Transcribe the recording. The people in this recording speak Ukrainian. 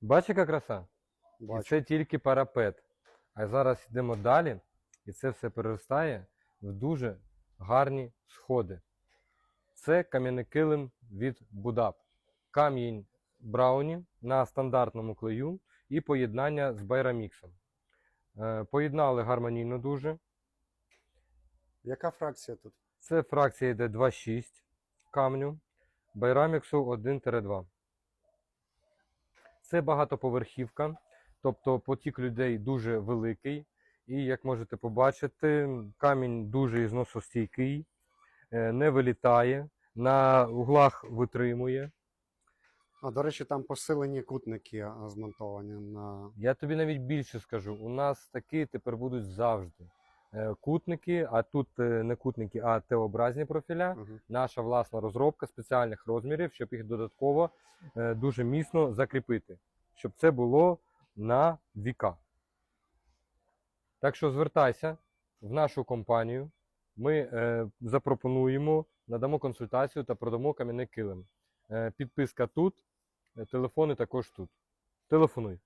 Бачиш, яка краса? І це тільки парапет. А зараз йдемо далі, і це все переростає в дуже гарні сходи. Це кам'яний килим від Будап. Камінь Брауні на стандартному клею і поєднання з байраміксом. Е, Поєднали гармонійно дуже. Яка фракція тут? Це фракція йде 2,6 камню, байраміксу 1-2. Це багатоповерхівка, тобто потік людей дуже великий. І як можете побачити, камінь дуже ізносостійкий, е, не вилітає, на углах витримує. А, до речі, там посилені кутники змонтовані на. Я тобі навіть більше скажу, у нас такі тепер будуть завжди. Е, Кутники, а тут е, не кутники, а Т-образні профіля. Мгм. наша власна розробка спеціальних розмірів, щоб їх додатково е, дуже міцно закріпити, щоб це було на віка. Так що звертайся в нашу компанію. Ми е, запропонуємо, надамо консультацію та продамо кам'яний килим. Е, підписка тут, телефони також тут. Телефонуй.